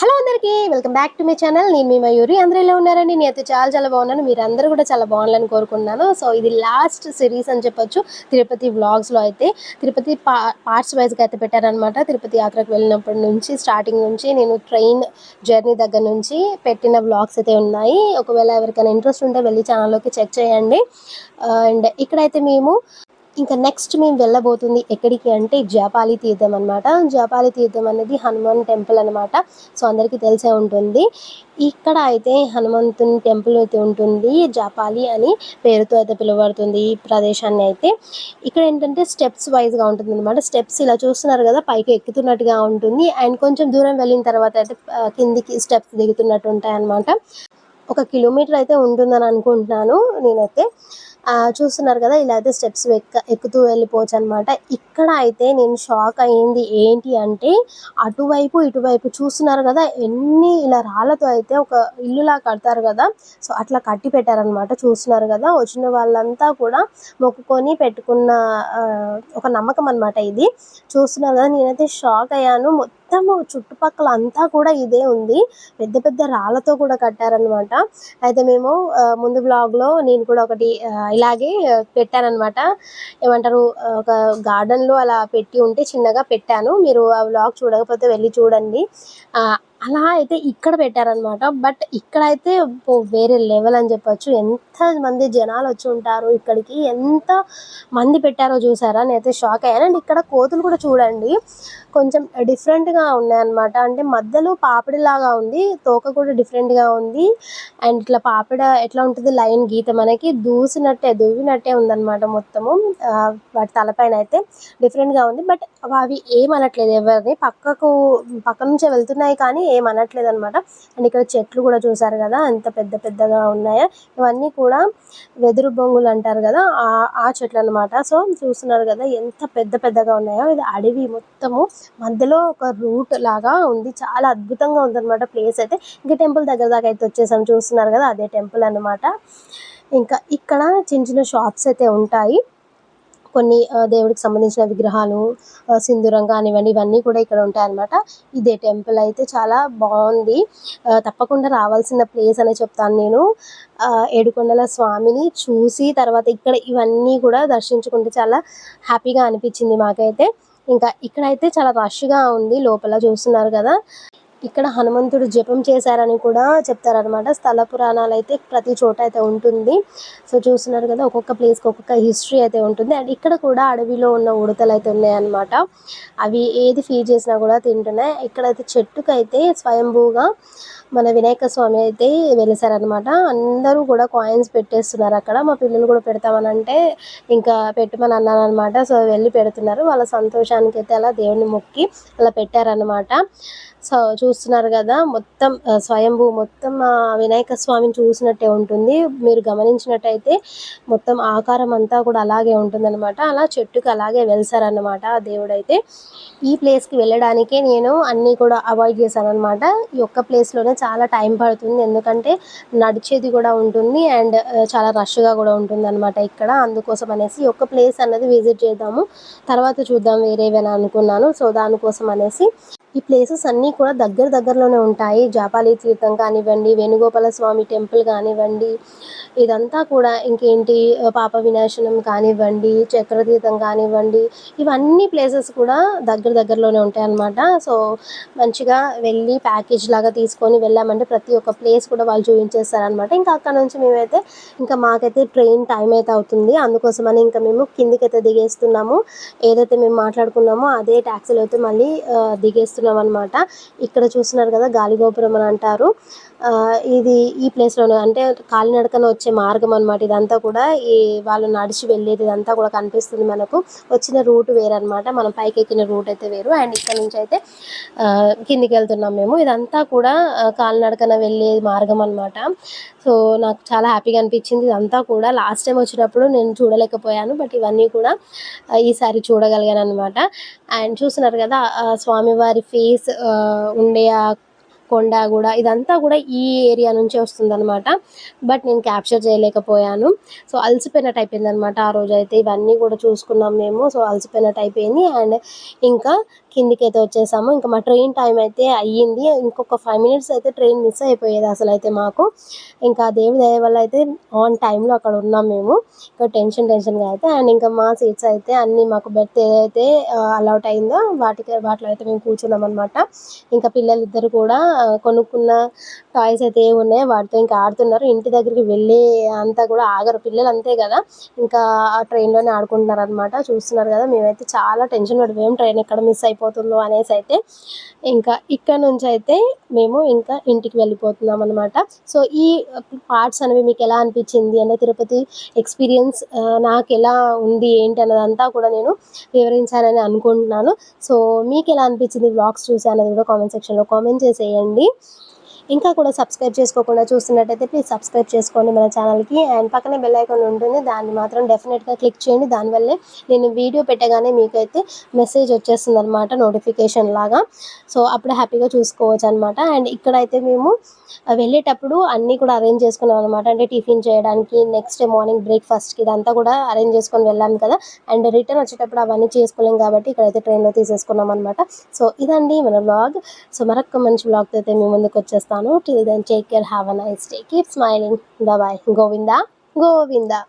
Hello అందరికీ welcome back to my channel. నేను మీ మయూరి. అందరూ ఎలా ఉన్నారండి? నేను అయితే చాలా చాలా బాగున్నాను. మీరు అందరూ కూడా చాలా బాగుండాలని కోరుకున్నాను సో ఇది లాస్ట్ సిరీస్ అని చెప్పొచ్చు. తిరుపతి వ్లాగ్స్లో అయితే తిరుపతి పా పార్ట్స్ వైజ్గా అయితే పెట్టారనమాట తిరుపతి యాత్రకు వెళ్ళినప్పటి నుంచి స్టార్టింగ్ నుంచి నేను ట్రైన్ జర్నీ దగ్గర నుంచి పెట్టిన వ్లాగ్స్ అయితే ఉన్నాయి. ఒకవేళ ఎవరికైనా ఇంట్రెస్ట్ ఉంటే వెళ్ళి ఛానల్లోకి చెక్ చేయండి. Uh, అండ్ ఇక్కడైతే మేము ఇంకా నెక్స్ట్ మేము వెళ్ళబోతుంది ఎక్కడికి అంటే జపాలి తీర్థం అనమాట జపాలి తీర్థం అనేది హనుమాన్ టెంపుల్ అనమాట సో అందరికీ తెలిసే ఉంటుంది. ఇక్కడ అయితే హనుమంతుని టెంపుల్ అయితే ఉంటుంది జపాలి అని పేరుతో అయితే పిలువబడుతుంది ఈ ప్రదేశాన్ని అయితే. ఇక్కడ ఏంటంటే స్టెప్స్ వైజ్గా ఉంటుంది అనమాట స్టెప్స్ ఇలా చూస్తున్నారు కదా పైకి ఎక్కుతున్నట్టుగా ఉంటుంది. అండ్ కొంచెం దూరం వెళ్ళిన తర్వాత అయితే కిందికి స్టెప్స్ దిగుతున్నట్టు ఉంటాయి అనమాట ఒక కిలోమీటర్ అయితే ఉంటుందని అనుకుంటున్నాను నేనైతే. చూస్తున్నారు కదా ఇలా అయితే స్టెప్స్ ఎక్క ఎక్కుతూ వెళ్ళిపోవచ్చు అనమాట ఇక్కడ అయితే నేను షాక్ అయ్యింది ఏంటి అంటే అటువైపు ఇటువైపు చూస్తున్నారు కదా ఎన్ని ఇలా రాళ్ళతో అయితే ఒక ఇల్లులా కడతారు కదా సో అట్లా కట్టి పెట్టారనమాట చూస్తున్నారు కదా. వచ్చిన వాళ్ళంతా కూడా మొక్కుకొని పెట్టుకున్న ఒక నమ్మకం అనమాట ఇది. చూస్తున్నారు కదా నేనైతే షాక్ అయ్యాను. మొత్తం చుట్టుపక్కల అంతా కూడా ఇదే ఉంది. పెద్ద పెద్ద రాళ్ళతో కూడా కట్టారనమాట అయితే మేము ముందు బ్లాగ్లో నేను కూడా ఒకటి ఇలాగే పెట్టానమాట ఏమంటారు ఒక గార్డెన్లో అలా పెట్టి ఉంటే చిన్నగా పెట్టాను. మీరు ఆ బ్లాగ్ చూడకపోతే వెళ్ళి చూడండి. అలా అయితే ఇక్కడ పెట్టారనమాట బట్ ఇక్కడ అయితే వేరే లెవెల్ అని చెప్పొచ్చు. ఎంత మంది జనాలు వచ్చి ఉంటారు ఇక్కడికి? ఎంత మంది పెట్టారో చూసారా? నేనైతే షాక్ అయ్యాను. అండ్ ఇక్కడ కోతులు కూడా చూడండి. కొంచెం డిఫరెంట్గా ఉన్నాయన్నమాట. అంటే మధ్యలో పాపిడిలాగా ఉంది. తోక కూడా డిఫరెంట్గా ఉంది. అండ్ ఇట్లా పాపిడ ఎట్లా ఉంటుంది? లైన్ గీత మనకి దూసినట్టే దువ్వినట్టే ఉందన్నమాట మొత్తము. వాటి తలపైన అయితే డిఫరెంట్గా ఉంది. బట్ అవి ఏం అనట్లేదు ఎవరిని. పక్కకు పక్క నుంచే వెళ్తున్నాయి కానీ ఏం అనమాట అండ్ ఇక్కడ చెట్లు కూడా చూసారు కదా ఎంత పెద్ద పెద్దగా ఉన్నాయో. ఇవన్నీ కూడా వెదురు బొంగులు అంటారు కదా ఆ ఆ చెట్లు అనమాట సో చూస్తున్నారు కదా ఎంత పెద్ద పెద్దగా ఉన్నాయో. ఇది అడవి మొత్తము. మధ్యలో ఒక రూట్ లాగా ఉంది. చాలా అద్భుతంగా ఉందన్నమాట ప్లేస్ అయితే. ఇంకా టెంపుల్ దగ్గర దాకా అయితే వచ్చేసాం. చూస్తున్నారు కదా అదే టెంపుల్ అన్నమాట. ఇంకా ఇక్కడ చిన్న చిన్న షాప్స్ అయితే ఉంటాయి. కొన్ని దేవుడికి సంబంధించిన విగ్రహాలు సింధూరం కానివ్వండి ఇవన్నీ కూడా ఇక్కడ ఉంటాయన్నమాట. ఇదే టెంపుల్ అయితే చాలా బాగుంది. తప్పకుండా రావాల్సిన ప్లేస్ అనే చెప్తాను నేను. ఏడుకొండల స్వామిని చూసి తర్వాత ఇక్కడ ఇవన్నీ కూడా దర్శించుకుంటే చాలా హ్యాపీగా అనిపించింది మాకైతే. ఇంకా ఇక్కడైతే చాలా రష్గా ఉంది లోపల చూస్తున్నారు కదా. ఇక్కడ హనుమంతుడు జపం చేశారని కూడా చెప్తారనమాట స్థల పురాణాలు అయితే ప్రతి చోట అయితే ఉంటుంది. సో చూస్తున్నారు కదా ఒక్కొక్క ప్లేస్కి ఒక్కొక్క హిస్టరీ అయితే ఉంటుంది. అండ్ ఇక్కడ కూడా అడవిలో ఉన్న ఉడతలు అయితే ఉన్నాయన్నమాట. అవి ఏది ఫీడ్ చేసినా కూడా తింటున్నాయి ఇక్కడైతే చెట్టుకైతే స్వయంభూగా మన వినాయక స్వామి అయితే వెలిసారనమాట అందరూ కూడా కాయిన్స్ పెట్టేస్తున్నారు అక్కడ. మా పిల్లలు కూడా పెడతామని అంటే ఇంకా పెట్టమని అన్నాను అనమాట సో వెళ్ళి పెడుతున్నారు. వాళ్ళ సంతోషానికి అయితే అలా దేవుని మొక్కి అలా పెట్టారనమాట సో చూ చూస్తున్నారు కదా మొత్తం స్వయంభూ మొత్తం వినాయక స్వామిని చూసినట్టే ఉంటుంది. మీరు గమనించినట్టయితే మొత్తం ఆకారం అంతా కూడా అలాగే ఉంటుందన్నమాట. అలా చెట్టుకి అలాగే వెళ్తారన్నమాట ఆ దేవుడైతే. ఈ ప్లేస్కి వెళ్ళడానికే నేను అన్నీ కూడా అవాయిడ్ చేశాను అనమాట ఈ ఒక్క ప్లేస్లోనే చాలా టైం పడుతుంది. ఎందుకంటే నడిచేది కూడా ఉంటుంది అండ్ చాలా రష్గా కూడా ఉంటుంది అనమాట ఇక్కడ. అందుకోసం అనేసి ఒక్క ప్లేస్ అన్నది విజిట్ చేద్దాము. తర్వాత చూద్దాం వేరేవైనా అనుకున్నాను. సో దానికోసం అనేసి ఈ ప్లేసెస్ అన్నీ కూడా దగ్గర దగ్గరలోనే ఉంటాయి. జాపాలి తీర్థం కానివ్వండి వేణుగోపాల స్వామి టెంపుల్ కానివ్వండి ఇదంతా కూడా ఇంకేంటి పాప వినాశనం కానివ్వండి చక్రతీర్థం కానివ్వండి ఇవన్నీ ప్లేసెస్ కూడా దగ్గర దగ్గరలోనే ఉంటాయి అన్నమాట సో మంచిగా వెళ్ళి ప్యాకేజ్ లాగా తీసుకొని వెళ్ళామంటే ప్రతి ఒక్క ప్లేస్ కూడా వాళ్ళు చూపించేస్తారనమాట ఇంకా అక్కడ నుంచి మేమైతే ఇంకా మాకైతే ట్రైన్ టైం అయితే అవుతుంది. అందుకోసమని ఇంకా మేము కిందికైతే దిగేస్తున్నాము. ఏదైతే మేము మాట్లాడుకున్నామో అదే ట్యాక్సీలో అయితే మళ్ళీ దిగేస్తున్నాము. చూస్తున్నాం అనమాట ఇక్కడ చూస్తున్నారు కదా గాలిగోపురం అని అంటారు. ఆ, ఇది ఈ ప్లేస్లోనే అంటే కాలినడకన వచ్చే మార్గం అనమాట ఇదంతా కూడా. ఈ వాళ్ళు నడిచి వెళ్ళేది ఇదంతా కూడా కనిపిస్తుంది మనకు. వచ్చిన రూట్ వేరనమాట మనం పైకి ఎక్కిన రూట్ అయితే వేరు. అండ్ ఇక్కడ నుంచి అయితే కిందికి వెళ్తున్నాం మేము. ఇదంతా కూడా కాలినడకన వెళ్ళే మార్గం అనమాట సో నాకు చాలా హ్యాపీగా అనిపించింది. ఇదంతా కూడా లాస్ట్ టైం వచ్చినప్పుడు నేను చూడలేకపోయాను. బట్ ఇవన్నీ కూడా ఈసారి చూడగలిగాను అనమాట అండ్ చూస్తున్నారు కదా స్వామివారి ఫేస్ ఉండే ఆ కొండ కూడా ఇదంతా కూడా ఈ ఏరియా నుంచి వస్తుందన్నమాట. బట్ నేను క్యాప్చర్ చేయలేకపోయాను. సో అలసిపోయినట్టు అయిపోయింది అనమాట ఆ రోజు అయితే ఇవన్నీ కూడా చూసుకున్నాం మేము. సో అలసిపోయినట్టు అయిపోయింది అండ్ ఇంకా కిందికి అయితే వచ్చేసాము. ఇంకా మా ట్రైన్ టైం అయితే అయ్యింది. ఇంకొక ఫైవ్ మినిట్స్ అయితే ట్రైన్ మిస్ అయిపోయేది అసలు అయితే మాకు. ఇంకా దేవుడి దయ వల్ల అయితే ఆన్ టైంలో అక్కడ ఉన్నాం మేము. ఇంకా టెన్షన్ టెన్షన్గా అయితే. అండ్ ఇంకా మా సీట్స్ అయితే అన్నీ మాకు బెర్త్ ఏదైతే అలౌట్ అయిందో వాటికి వాటిలో అయితే మేము కూర్చున్నాం అనమాట ఇంకా పిల్లలు ఇద్దరు కూడా కొనుక్కున్న టాయ్స్ అయితే ఏమి ఉన్నాయో? వాటితో ఇంకా ఆడుతున్నారు. ఇంటి దగ్గరికి వెళ్ళే అంతా కూడా ఆగరు. పిల్లలు అంతే కదా. ఇంకా ఆ ట్రైన్లోనే ఆడుకుంటున్నారు అనమాట చూస్తున్నారు కదా మేమైతే చాలా టెన్షన్ పడిపోయాం ట్రైన్ ఎక్కడ మిస్ అయిపోతుందో? అనేసి అయితే ఇంకా ఇక్కడ నుంచి అయితే మేము ఇంకా ఇంటికి వెళ్ళిపోతున్నాం అనమాట సో ఈ పార్ట్స్ అనేవి మీకు ఎలా అనిపించింది అంటే తిరుపతి ఎక్స్పీరియన్స్ నాకు ఎలా ఉంది ఏంటి అన్నదంతా కూడా నేను వివరించాలని అనుకుంటున్నాను. సో మీకు ఎలా అనిపించింది? బ్లాగ్స్ చూసి అన్నది కూడా కామెంట్ సెక్షన్లో కామెంట్ చేసేయండి. ఉంది ఇంకా కూడా సబ్స్క్రైబ్ చేసుకోకుండా చూస్తున్నట్టయితే ప్లీజ్ సబ్స్క్రైబ్ చేసుకోండి మన ఛానల్కి అండ్ పక్కనే బెల్ ఐకాన్ ఉంటుంది. దాన్ని మాత్రం డెఫినెట్గా క్లిక్ చేయండి. దానివల్లే నేను వీడియో పెట్టగానే మీకైతే మెసేజ్ వచ్చేస్తుంది అనమాట నోటిఫికేషన్ లాగా. సో అప్పుడు హ్యాపీగా చూసుకోవచ్చు అనమాట అండ్ ఇక్కడైతే మేము వెళ్ళేటప్పుడు అన్నీ కూడా అరేంజ్ చేసుకున్నాం అనమాట అంటే టిఫిన్ చేయడానికి నెక్స్ట్ డే మార్నింగ్ బ్రేక్ఫాస్ట్కి ఇదంతా కూడా అరేంజ్ చేసుకొని వెళ్ళాం కదా. అండ్ రిటర్న్ వచ్చేటప్పుడు అవన్నీ చేసుకోలేం కాబట్టి ఇక్కడైతే ట్రైన్లో తీసేసుకున్నాం అనమాట సో ఇదండి మన బ్లాగ్ సో మరొక మంచి బ్లాగ్తో అయితే మీ ముందుకు వచ్చేస్తాం చేస్తాను till then take care have a nice day keep smiling bye Govinda Govinda